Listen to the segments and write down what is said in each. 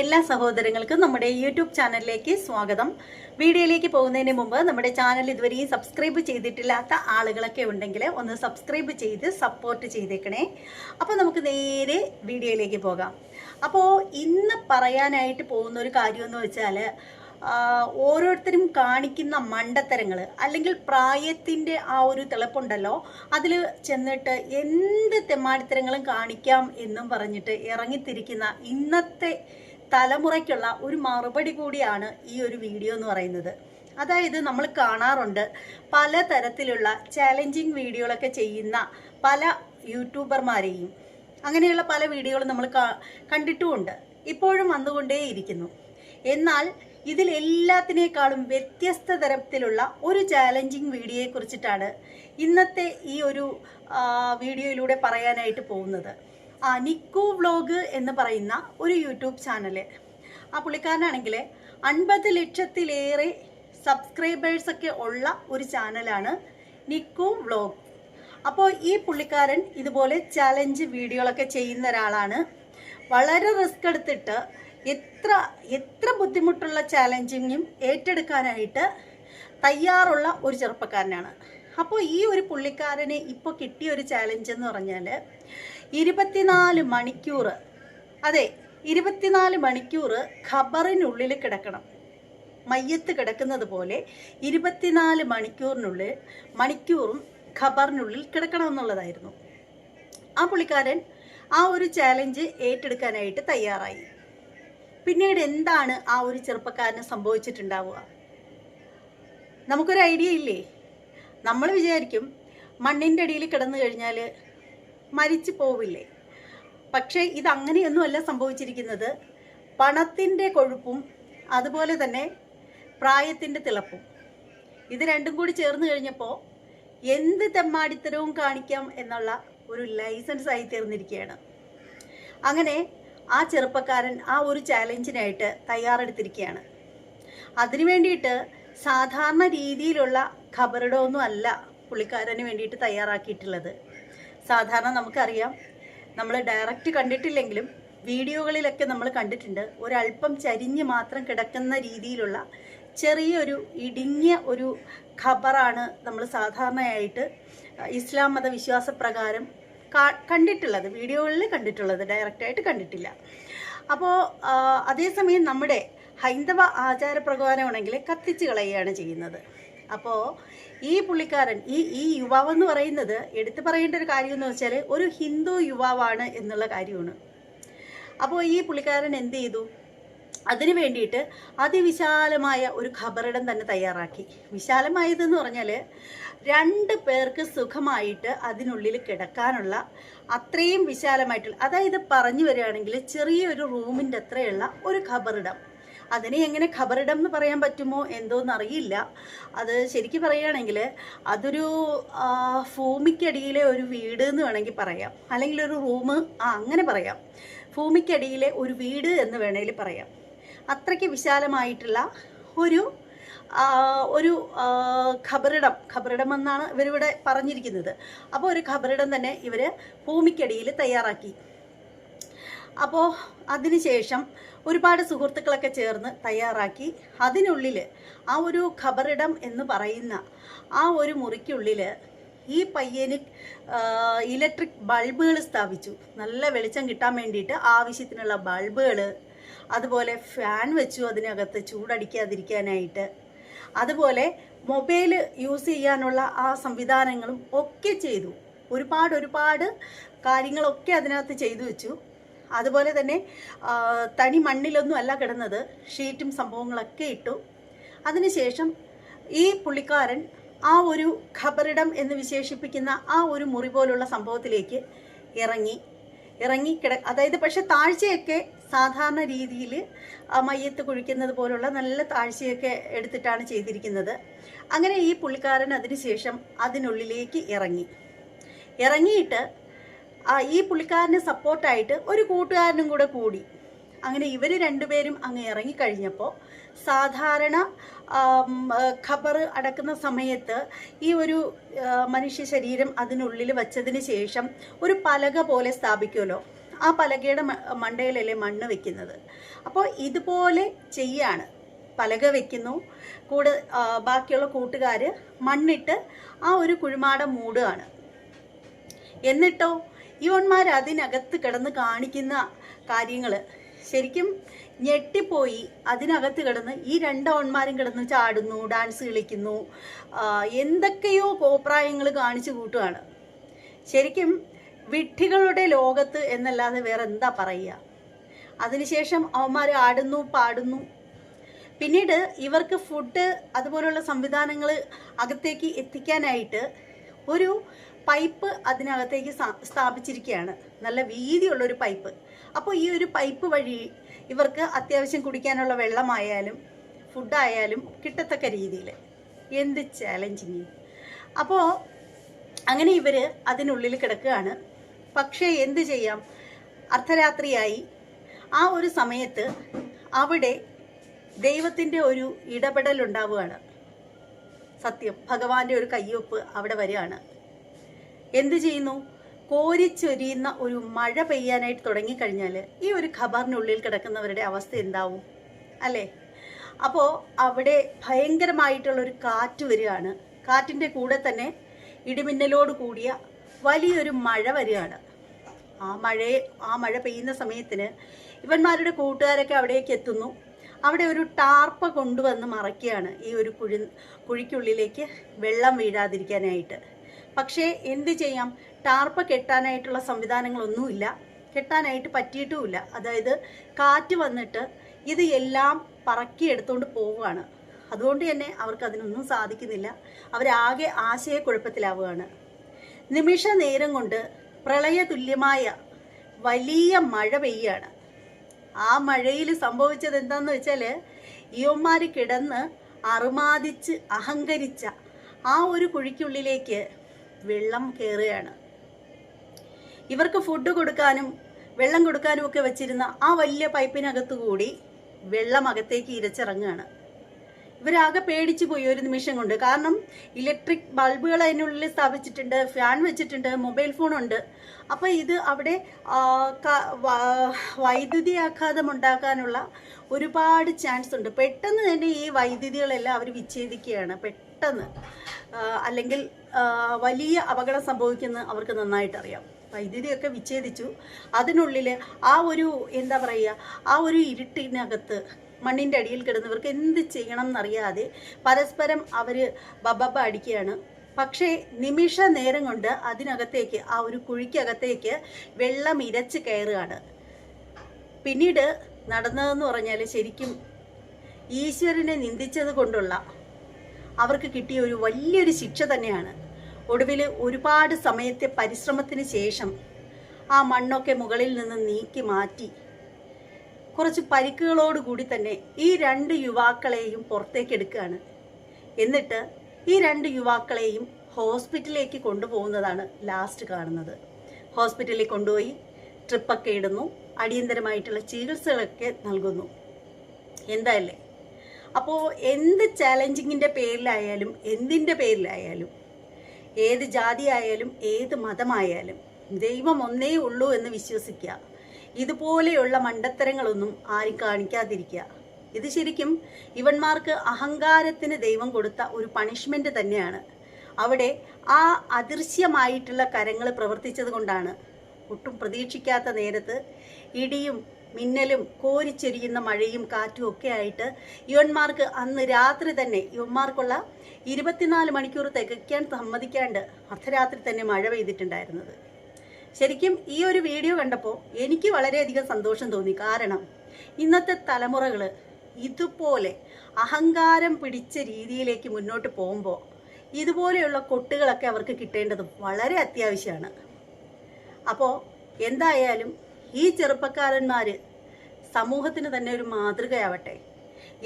എല്ലാ സഹോദരങ്ങൾക്കും നമ്മുടെ യൂട്യൂബ് ചാനലിലേക്ക് സ്വാഗതം. വീഡിയോയിലേക്ക് പോകുന്നതിന് മുമ്പ് നമ്മുടെ ചാനൽ ഇതുവരെയും സബ്സ്ക്രൈബ് ചെയ്തിട്ടില്ലാത്ത ആളുകളൊക്കെ ഉണ്ടെങ്കിൽ ഒന്ന് സബ്സ്ക്രൈബ് ചെയ്ത് സപ്പോർട്ട് ചെയ്തേക്കണേ. അപ്പോൾ നമുക്ക് നേരെ വീഡിയോയിലേക്ക് പോകാം. അപ്പോൾ ഇന്ന് പറയാനായിട്ട് പോകുന്ന ഒരു കാര്യമെന്ന് വെച്ചാൽ ഓരോരുത്തരും കാണിക്കുന്ന മണ്ടത്തരങ്ങൾ അല്ലെങ്കിൽ പ്രായത്തിന്റെ ആ ഒരു തിളപ്പുണ്ടല്ലോ അതിൽ ചെന്നിട്ട് എന്ത് തെമ്മാടിത്തരങ്ങളും കാണിക്കാം എന്നും പറഞ്ഞിട്ട് ഇറങ്ങിത്തിരിക്കുന്ന ഇന്നത്തെ തലമുറയ്ക്കുള്ള ഒരു മറുപടി കൂടിയാണ് ഈ ഒരു വീഡിയോ എന്ന് പറയുന്നത്. അതായത് നമ്മൾ കാണാറുണ്ട് പല തരത്തിലുള്ള ചാലഞ്ചിങ് വീഡിയോകളൊക്കെ ചെയ്യുന്ന പല യൂട്യൂബർമാരെയും അങ്ങനെയുള്ള പല വീഡിയോകളും നമ്മൾ കണ്ടിട്ടുമുണ്ട്. ഇപ്പോഴും വന്നുകൊണ്ടേയിരിക്കുന്നു. എന്നാൽ ഇതിൽ എല്ലാത്തിനേക്കാളും വ്യത്യസ്ത തരത്തിലുള്ള ഒരു ചാലഞ്ചിങ് വീഡിയോയെക്കുറിച്ചിട്ടാണ് ഇന്നത്തെ ഈ ഒരു വീഡിയോയിലൂടെ പറയാനായിട്ട് പോകുന്നത്. നിക്കു വ്ലോഗ് എന്ന് പറയുന്ന ഒരു യൂട്യൂബ് ചാനൽ ആ പുള്ളിക്കാരനാണെങ്കിൽ അൻപത് ലക്ഷത്തിലേറെ സബ്സ്ക്രൈബേഴ്സൊക്കെ ഉള്ള ഒരു ചാനലാണ് നിക്കു വ്ലോഗ്. അപ്പോൾ ഈ പുള്ളിക്കാരൻ ഇതുപോലെ ചലഞ്ച് വീഡിയോകളൊക്കെ ചെയ്യുന്ന ഒരാളാണ്. വളരെ റിസ്ക് എടുത്തിട്ട് എത്ര എത്ര ബുദ്ധിമുട്ടുള്ള ചാലഞ്ചിങ്ങും ഏറ്റെടുക്കാനായിട്ട് തയ്യാറുള്ള ഒരു ചെറുപ്പക്കാരനാണ്. അപ്പോൾ ഈ ഒരു പുള്ളിക്കാരന് ഇപ്പോൾ കിട്ടിയ ഒരു ചാലഞ്ച് എന്ന് പറഞ്ഞാൽ ഇരുപത്തിനാല് മണിക്കൂർ അതെ ഇരുപത്തിനാല് മണിക്കൂർ ഖബറിനുള്ളിൽ കിടക്കണം. മയ്യത്ത് കിടക്കുന്നത് പോലെ ഇരുപത്തിനാല് മണിക്കൂറിനുള്ളിൽ മണിക്കൂറും ഖബറിനുള്ളിൽ കിടക്കണം എന്നുള്ളതായിരുന്നു ആ പുള്ളിക്കാരൻ ആ ഒരു ചാലഞ്ച് ഏറ്റെടുക്കാനായിട്ട് തയ്യാറായി. പിന്നീട് എന്താണ് ആ ഒരു ചെറുപ്പക്കാരന് സംഭവിച്ചിട്ടുണ്ടാവുക? നമുക്കൊരു ഐഡിയ ഇല്ലേ? നമ്മൾ വിചാരിക്കും മണ്ണിന്റെ അടിയിൽ കിടന്നു കഴിഞ്ഞാൽ മരിച്ചു പോവില്ലേ? പക്ഷേ ഇതങ്ങനെയൊന്നുമല്ല സംഭവിച്ചിരിക്കുന്നത്. പണത്തിന്റെ കൊഴുപ്പും അതുപോലെ തന്നെ പ്രായത്തിന്റെ തിളപ്പും. ഇത് രണ്ടും കൂടി ചേർന്ന് കഴിഞ്ഞപ്പോൾ എന്ത് തെമ്മാടിത്തരവും കാണിക്കാം എന്നുള്ള ഒരു ലൈസൻസ് ആയി തീർന്നിരിക്കുകയാണ്. അങ്ങനെ ആ ചെറുപ്പക്കാരൻ ആ ഒരു ചാലഞ്ചിനായിട്ട് തയ്യാറെടുത്തിരിക്കുകയാണ്. അതിനു വേണ്ടിയിട്ട് സാധാരണ രീതിയിലുള്ള ഖബറിടമൊന്നും അല്ല പുള്ളിക്കാരന് വേണ്ടിയിട്ട് തയ്യാറാക്കിയിട്ടുള്ളത്. സാധാരണ നമുക്കറിയാം. നമ്മൾ ഡയറക്റ്റ് കണ്ടിട്ടില്ലെങ്കിലും വീഡിയോകളിലൊക്കെ നമ്മൾ കണ്ടിട്ടുണ്ട്. ഒരല്പം ചരിഞ്ഞ് മാത്രം കിടക്കുന്ന രീതിയിലുള്ള ചെറിയൊരു ഇടുങ്ങിയ ഒരു ഖബറാണ് നമ്മൾ സാധാരണയായിട്ട് ഇസ്ലാം മത വിശ്വാസപ്രകാരം കണ്ടിട്ടുള്ളത്. വീഡിയോകളിൽ കണ്ടിട്ടുള്ളത്. ഡയറക്റ്റായിട്ട് കണ്ടിട്ടില്ല. അപ്പോൾ അതേസമയം നമ്മുടെ ഹൈന്ദവ ആചാരപ്രകാരമാണെങ്കിൽ കത്തിച്ച് കളയുകയാണ് ചെയ്യുന്നത്. അപ്പോൾ ഈ പുള്ളിക്കാരൻ ഈ ഈ യുവാവ് എന്ന് പറയുന്നത് എടുത്തു പറയേണ്ട ഒരു കാര്യം എന്ന് വെച്ചാൽ ഒരു ഹിന്ദു യുവാവാണ് എന്നുള്ള കാര്യമാണ്. അപ്പോൾ ഈ പുള്ളിക്കാരൻ എന്ത് ചെയ്തു? അതിനു വേണ്ടിയിട്ട് അതിവിശാലമായ ഒരു ഖബറിടം തന്നെ തയ്യാറാക്കി. വിശാലമായതെന്ന് പറഞ്ഞാൽ രണ്ട് പേർക്ക് സുഖമായിട്ട് അതിനുള്ളിൽ കിടക്കാനുള്ള അത്രയും വിശാലമായിട്ടുള്ള അതായത് പറഞ്ഞു വരികയാണെങ്കിൽ ചെറിയൊരു റൂമിന്റെ അത്രയുള്ള ഒരു ഖബറിടം. അതിനെ എങ്ങനെ ഖബറിടം എന്ന് പറയാൻ പറ്റുമോ എന്തോന്ന് അറിയില്ല. അത് ശരിക്കും പറയുകയാണെങ്കിൽ അതൊരു ഭൂമിക്കടിയിലെ ഒരു വീട് എന്ന് വേണമെങ്കിൽ പറയാം. അല്ലെങ്കിൽ ഒരു റൂം ആ അങ്ങനെ പറയാം. ഭൂമിക്കടിയിലെ ഒരു വീട് എന്ന് വേണമെങ്കിൽ പറയാം. അത്രയ്ക്ക് വിശാലമായിട്ടുള്ള ഒരു ഒരു ഖബറിടം ഖബറിടം എന്നാണ് ഇവരിവിടെ പറഞ്ഞിരിക്കുന്നത്. അപ്പോൾ ഒരു ഖബറിടം തന്നെ ഇവർ ഭൂമിക്കടിയിൽ തയ്യാറാക്കി. അപ്പോൾ അതിനുശേഷം ഒരുപാട് സുഹൃത്തുക്കളൊക്കെ ചേർന്ന് തയ്യാറാക്കി അതിനുള്ളിൽ ആ ഒരു ഖബറിടം എന്ന് പറയുന്ന ആ ഒരു മുറിക്കുള്ളിൽ ഈ പയ്യന് ഇലക്ട്രിക് ബൾബുകൾ സ്ഥാപിച്ചു. നല്ല വെളിച്ചം കിട്ടാൻ വേണ്ടിയിട്ട് ആവശ്യത്തിനുള്ള ബൾബുകൾ അതുപോലെ ഫാൻ വെച്ചു അതിനകത്ത് ചൂടടിക്കാതിരിക്കാനായിട്ട് അതുപോലെ മൊബൈൽ യൂസ് ചെയ്യാനുള്ള ആ സംവിധാനങ്ങളും ഒക്കെ ചെയ്തു. ഒരുപാട് ഒരുപാട് കാര്യങ്ങളൊക്കെ അതിനകത്ത് ചെയ്തു വെച്ചു. അതുപോലെ തന്നെ തനി മണ്ണിലൊന്നും അല്ല കിടന്നത്. ഷീറ്റും സംഭവങ്ങളൊക്കെ ഇട്ടു. അതിനുശേഷം ഈ പുള്ളിക്കാരൻ ആ ഒരു ഖബറിടം എന്ന് വിശേഷിപ്പിക്കുന്ന ആ ഒരു മുറി പോലുള്ള സംഭവത്തിലേക്ക് ഇറങ്ങി. ഇറങ്ങി കിട അതായത് പക്ഷെ താഴ്ചയൊക്കെ സാധാരണ രീതിയിൽ മയ്യത്ത് കുഴിക്കുന്നത് പോലുള്ള നല്ല താഴ്ചയൊക്കെ എടുത്തിട്ടാണ് ചെയ്തിരിക്കുന്നത്. അങ്ങനെ ഈ പുള്ളിക്കാരൻ അതിനുശേഷം അതിനുള്ളിലേക്ക് ഇറങ്ങി. ഇറങ്ങിയിട്ട് ഈ പുള്ളിക്കാരന് സപ്പോർട്ടായിട്ട് ഒരു കൂട്ടുകാരനും കൂടെ കൂടി. അങ്ങനെ ഇവർ രണ്ടുപേരും അങ്ങ് ഇറങ്ങിക്കഴിഞ്ഞപ്പോൾ സാധാരണ ആം, ഖബർ അടക്കുന്ന സമയത്ത് ഈ ഒരു ആ, മനുഷ്യ ശരീരം അതിനുള്ളിൽ വച്ചതിന് ശേഷം ഒരു പലക പോലെ സ്ഥാപിക്കുമല്ലോ. ആ പലകയുടെ മണ്ടയിലല്ലേ മണ്ണ് വെക്കുന്നത്. അപ്പോൾ ഇതുപോലെ ചെയ്യാണ്. പലക വെക്കുന്നു. കൂടെ ബാക്കിയുള്ള കൂട്ടുകാർ മണ്ണിട്ട് ആ ഒരു കുഴിമാടം മൂടുകയാണ്. എന്നിട്ടോ ഇവന്മാർ അതിനകത്ത് കിടന്ന് കാണിക്കുന്ന കാര്യങ്ങൾ ശരിക്കും ഞെട്ടിപ്പോയി. അതിനകത്ത് കിടന്ന് ഈ രണ്ടവന്മാരും കിടന്ന് ചാടുന്നു ഡാൻസ് കളിക്കുന്നു. എന്തൊക്കെയോ കോപ്രായങ്ങൾ കാണിച്ചു കൂട്ടുകയാണ് ശരിക്കും വിഡ്ഢികളുടെ ലോകത്ത് എന്നല്ലാതെ വേറെ എന്താ പറയുക? അതിനുശേഷം അവന്മാർ ആടുന്നു പാടുന്നു. പിന്നീട് ഇവർക്ക് ഫുഡ് അതുപോലുള്ള സംവിധാനങ്ങൾ അകത്തേക്ക് എത്തിക്കാനായിട്ട് ഒരു പൈപ്പ് അതിനകത്തേക്ക് സ്ഥാപിച്ചിരിക്കുകയാണ്. നല്ല വീതിയുള്ള ഒരു പൈപ്പ്. അപ്പോൾ ഈ ഒരു പൈപ്പ് വഴി ഇവർക്ക് അത്യാവശ്യം കുടിക്കാനുള്ള വെള്ളമായാലും ഫുഡായാലും കിട്ടത്തക്ക രീതിയിൽ. എന്ത് ചാലഞ്ചിങ്. അപ്പോൾ അങ്ങനെ ഇവർ അതിനുള്ളിൽ കിടക്കുകയാണ്. പക്ഷേ എന്ത് ചെയ്യാം? അർദ്ധരാത്രിയായി. ആ ഒരു സമയത്ത് അവിടെ ദൈവത്തിന്റെ ഒരു ഇടപെടൽ ഉണ്ടാവുകയാണ് സത്യം. ഭഗവാന്റെ ഒരു കയ്യൊപ്പ് അവിടെ വരികയാണ്. എന്ത് ചെയ്യുന്നു? കോരിച്ചൊരിയുന്ന ഒരു മഴ പെയ്യാനായിട്ട് തുടങ്ങിക്കഴിഞ്ഞാൽ ഈ ഒരു ഖബറിനുള്ളിൽ കിടക്കുന്നവരുടെ അവസ്ഥ എന്താവും? അല്ലേ? അപ്പോൾ അവിടെ ഭയങ്കരമായിട്ടുള്ള ഒരു കാറ്റ് വരികയാണ്. കാറ്റിന്റെ കൂടെ തന്നെ ഇടിമിന്നലോട് കൂടിയ വലിയൊരു മഴ വരികയാണ്. ആ മഴയെ ആ മഴ പെയ്യുന്ന സമയത്തിന് ഇവന്മാരുടെ കൂട്ടുകാരൊക്കെ അവിടേക്ക് എത്തുന്നു. അവിടെ ഒരു ടാർപ്പ കൊണ്ടുവന്ന് മറയ്ക്കുകയാണ് ഈ ഒരു കുഴി കുഴിക്കുള്ളിലേക്ക് വെള്ളം വീഴാതിരിക്കാനായിട്ട്. പക്ഷേ എന്ത് ചെയ്യാം? ടാർപ്പ് കെട്ടാനായിട്ടുള്ള സംവിധാനങ്ങളൊന്നുമില്ല. കെട്ടാനായിട്ട് പറ്റിയിട്ടുമില്ല. അതായത് കാറ്റ് വന്നിട്ട് ഇത് എല്ലാം പറക്കി എടുത്തുകൊണ്ട് പോവുകയാണ്. അതുകൊണ്ട് തന്നെ അവർക്ക് അതിനൊന്നും സാധിക്കുന്നില്ല. അവരാകെ ആശയക്കുഴപ്പത്തിലാവുകയാണ്. നിമിഷ നേരം കൊണ്ട് പ്രളയ തുല്യമായ വലിയ മഴ പെയ്യാണ് ആ മഴയിൽ സംഭവിച്ചത് എന്താന്ന് വെച്ചാൽ ഇവന്മാർ കിടന്ന് അറുമാദിച്ച് അഹങ്കരിച്ച ആ ഒരു കുഴിക്കുള്ളിലേക്ക് വെള്ളം കയറുകയാണ് ഇവർക്ക് ഫുഡ് കൊടുക്കാനും വെള്ളം കൊടുക്കാനും ഒക്കെ വെച്ചിരുന്ന ആ വലിയ പൈപ്പിനകത്തു കൂടി വെള്ളം അകത്തേക്ക് ഇരച്ചിറങ്ങുകയാണ്. ഇവരാകെ പേടിച്ചു പോയി ഒരു നിമിഷം കൊണ്ട്. കാരണം ഇലക്ട്രിക് ബൾബുകൾ അതിനുള്ളിൽ സ്ഥാപിച്ചിട്ടുണ്ട് ഫാൻ വെച്ചിട്ടുണ്ട് മൊബൈൽ ഫോൺ ഉണ്ട്. അപ്പോൾ ഇത് അവിടെ വൈദ്യുതി ആഘാതം ഉണ്ടാക്കാനുള്ള ഒരുപാട് ചാൻസ് ഉണ്ട്. പെട്ടെന്ന് തന്നെ ഈ വൈദ്യുതികളെല്ലാം അവർ വിച്ഛേദിക്കുകയാണ്. പെട്ടെന്ന് ആ, അല്ലെങ്കിൽ വലിയ അപകടം സംഭവിക്കുന്ന അവർക്ക് നന്നായിട്ട് അറിയാം വൈദ്യുതിയൊക്കെ വിച്ഛേദിച്ചു. അതിനുള്ളിൽ ആ ഒരു എന്താ പറയുക ആ ഒരു ഇരുട്ടിനകത്ത് മണ്ണിന്റെ അടിയിൽ കിടന്നവർക്ക് എന്ത് ചെയ്യണം എന്നറിയാതെ പരസ്പരം അവർ ബബബ അടിക്കുകയാണ്. പക്ഷേ നിമിഷ നേരം കൊണ്ട് അതിനകത്തേക്ക് ആ ഒരു കുഴിക്കകത്തേക്ക് വെള്ളം ഇരച്ച് കയറുകയാണ്. പിന്നീട് നടന്നതെന്ന് പറഞ്ഞാൽ ശരിക്കും ഈശ്വരനെ നിന്ദിച്ചത് കൊണ്ടുള്ള അവർക്ക് കിട്ടിയ ഒരു വലിയൊരു ശിക്ഷ തന്നെയാണ്. ഒടുവിൽ ഒരുപാട് സമയത്തെ പരിശ്രമത്തിന് ശേഷം ആ മണ്ണൊക്കെ മുകളിൽ നിന്ന് നീക്കി മാറ്റി. കുറച്ച് പരിക്കുകളോടുകൂടി തന്നെ ഈ രണ്ട് യുവാക്കളെയും പുറത്തേക്ക് എടുക്കുകയാണ്. എന്നിട്ട് ഈ രണ്ട് യുവാക്കളെയും ഹോസ്പിറ്റലിലേക്ക് കൊണ്ടുപോകുന്നതാണ് ലാസ്റ്റ് കാണുന്നത്. ഹോസ്പിറ്റലിൽ കൊണ്ടുപോയി ട്രിപ്പൊക്കെ ഇടുന്നു അടിയന്തരമായിട്ടുള്ള ചികിത്സകളൊക്കെ നൽകുന്നു. എന്തായല്ലേ? അപ്പോൾ എന്ത് ചാലഞ്ചിങ്ങിന്റെ പേരിലായാലും എന്തിന്റെ പേരിലായാലും ഏത് ജാതി ആയാലും ഏത് മതമായാലും ദൈവം ഒന്നേ ഉള്ളൂ എന്ന് വിശ്വസിക്കുക. ഇതുപോലെയുള്ള മണ്ടത്തരങ്ങളൊന്നും ആരും കാണിക്കാതിരിക്കുക. ഇത് ശരിക്കും ഇവന്മാർക്ക് അഹങ്കാരത്തിന് ദൈവം കൊടുത്ത ഒരു പണിഷ്മെന്റ് തന്നെയാണ്. അവിടെ ആ അദൃശ്യമായിട്ടുള്ള കരങ്ങൾ പ്രവർത്തിച്ചത് കൊണ്ടാണ്. ഒട്ടും പ്രതീക്ഷിക്കാത്ത നേരത്ത് ഇടിയും മിന്നലും കോരിച്ചെരിയുന്ന മഴയും കാറ്റും ഒക്കെ ആയിട്ട് യുവന്മാർക്ക് അന്ന് രാത്രി തന്നെ യുവന്മാർക്കുള്ള ഇരുപത്തിനാല് മണിക്കൂർ തികയ്ക്കാൻ സമ്മതിക്കാണ്ട് അർദ്ധരാത്രി തന്നെ മഴ പെയ്തിട്ടുണ്ടായിരുന്നത്. ശരിക്കും ഈ ഒരു വീഡിയോ കണ്ടപ്പോൾ എനിക്ക് വളരെയധികം സന്തോഷം തോന്നി. കാരണം ഇന്നത്തെ തലമുറകൾ ഇതുപോലെ അഹങ്കാരം പിടിച്ച രീതിയിലേക്ക് മുന്നോട്ട് പോകുമ്പോൾ ഇതുപോലെയുള്ള കൊട്ടുകളൊക്കെ അവർക്ക് കിട്ടേണ്ടത് വളരെ അത്യാവശ്യമാണ്. അപ്പോൾ എന്തായാലും ഈ ചെറുപ്പക്കാരന്മാർ സമൂഹത്തിന് തന്നെ ഒരു മാതൃകയാവട്ടെ.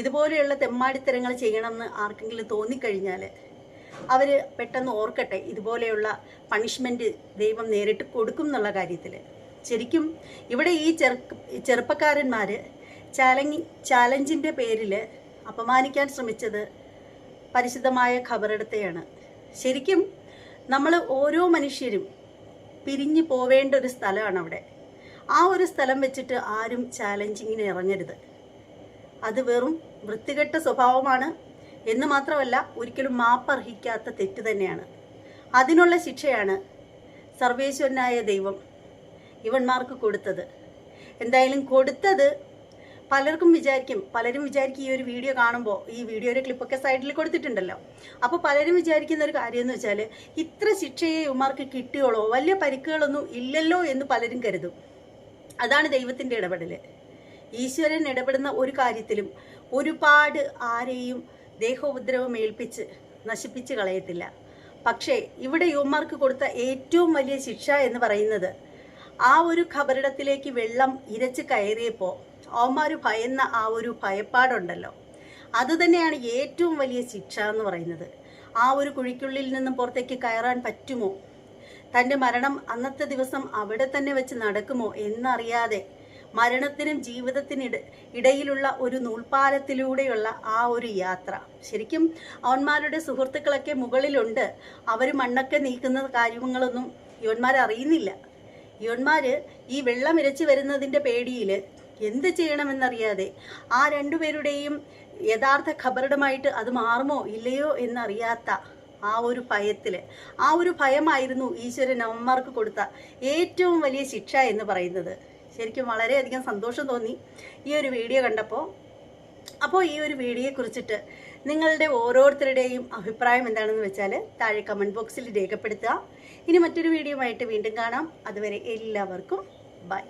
ഇതുപോലെയുള്ള തെമ്മാടിത്തരങ്ങൾ ചെയ്യണമെന്ന് ആർക്കെങ്കിലും തോന്നിക്കഴിഞ്ഞാൽ അവർ പെട്ടെന്ന് ഓർക്കട്ടെ ഇതുപോലെയുള്ള പണിഷ്മെന്റ് ദൈവം നേരിട്ട് കൊടുക്കും എന്നുള്ള കാര്യത്തിൽ ശരിക്കും ഇവിടെ ഈ ചെറു ചെറുപ്പക്കാരന്മാർ ചാലഞ്ചി ചാലഞ്ചിന്റെ പേരിൽ അപമാനിക്കാൻ ശ്രമിച്ചത് പരിശുദ്ധമായ ഖബറെടുത്തെയാണ്. ശരിക്കും നമ്മൾ ഓരോ മനുഷ്യരും പിരിഞ്ഞു പോവേണ്ട ഒരു സ്ഥലമാണ് അവിടെ. ആ ഒരു സ്ഥലം വെച്ചിട്ട് ആരും ചാലഞ്ചിങ്ങിന് ഇറങ്ങരുത്. അത് വെറും വൃത്തികെട്ട സ്വഭാവമാണ്. എന്ന് മാത്രമല്ല ഒരിക്കലും മാപ്പർഹിക്കാത്ത തെറ്റ് തന്നെയാണ്. അതിനുള്ള ശിക്ഷയാണ് സർവേശ്വരനായ ദൈവം ഇവന്മാർക്ക് കൊടുത്തത്. എന്തായാലും കൊടുത്തത് പലർക്കും വിചാരിക്കും. പലരും വിചാരിക്കും ഈ ഒരു വീഡിയോ കാണുമ്പോൾ ഈ വീഡിയോയുടെ ക്ലിപ്പൊക്കെ സൈഡിൽ കൊടുത്തിട്ടുണ്ടല്ലോ. അപ്പോൾ പലരും വിചാരിക്കുന്ന ഒരു കാര്യം എന്ന് വെച്ചാൽ ഇത്ര ശിക്ഷയെ ഇവന്മാർക്ക് കിട്ടിയോളോ? വലിയ പരിക്കുകളൊന്നും ഇല്ലല്ലോ എന്ന് പലരും കരുതും. അതാണ് ദൈവത്തിന്റെ ഇടപെടൽ ഈശ്വരൻ ഇടപെടുന്ന ഒരു കാര്യത്തിലും ഒരുപാട് ആരെയും ദേഹോപദ്രവം ഏൽപ്പിച്ച് നശിപ്പിച്ച് കളയത്തില്ല. പക്ഷേ ഇവിടെ യുവമാർക്ക് കൊടുത്ത ഏറ്റവും വലിയ ശിക്ഷ എന്ന് പറയുന്നത് ആ ഒരു ഖബറിടത്തിലേക്ക് വെള്ളം ഇരച്ച് കയറിയപ്പോൾ അവന്മാർ ഭയന്ന ആ ഒരു ഭയപ്പാടുണ്ടല്ലോ. അതുതന്നെയാണ് ഏറ്റവും വലിയ ശിക്ഷ എന്ന് പറയുന്നത്. ആ ഒരു കുഴിക്കുള്ളിൽ നിന്നും പുറത്തേക്ക് കയറാൻ പറ്റുമോ? തന്റെ മരണം അന്നത്തെ ദിവസം അവിടെ തന്നെ വെച്ച് നടക്കുമോ എന്നറിയാതെ മരണത്തിനും ജീവിതത്തിനിട ഇടയിലുള്ള ഒരു നൂൽപ്പാലത്തിലൂടെയുള്ള ആ ഒരു യാത്ര. ശരിക്കും അവന്മാരുടെ സുഹൃത്തുക്കളൊക്കെ മുകളിലുണ്ട്. അവർ മണ്ണൊക്കെ നീക്കുന്ന കാര്യങ്ങളൊന്നും യുവന്മാർ അറിയുന്നില്ല. യുവന്മാർ ഈ വെള്ളം ഇരച്ചു വരുന്നതിന്റെ പേടിയിൽ എന്ത് ചെയ്യണമെന്നറിയാതെ ആ രണ്ടുപേരുടെയും യഥാർത്ഥ ഖബറിടമായിട്ട് അത് മാറുമോ ഇല്ലയോ എന്നറിയാത്ത ആ ഒരു ഭയത്തിൽ ആ ഒരു ഭയമായിരുന്നു ഈശ്വരൻ അമ്മമാർക്ക് കൊടുത്ത ഏറ്റവും വലിയ ശിക്ഷ എന്ന് പറയുന്നത്. ശരിക്കും വളരെയധികം സന്തോഷം തോന്നി ഈ ഒരു വീഡിയോ കണ്ടപ്പോൾ അപ്പോൾ ഈ ഒരു വീഡിയോയെ കുറിച്ചിട്ട് നിങ്ങളുടെ ഓരോരുത്തരുടെയും അഭിപ്രായം എന്താണെന്ന് വെച്ചാൽ താഴെ കമന്റ് ബോക്സിൽ രേഖപ്പെടുത്തുക. ഇനി മറ്റൊരു വീഡിയോ ആയിട്ട് വീണ്ടും കാണാം. അതുവരെ എല്ലാവർക്കും ബൈ.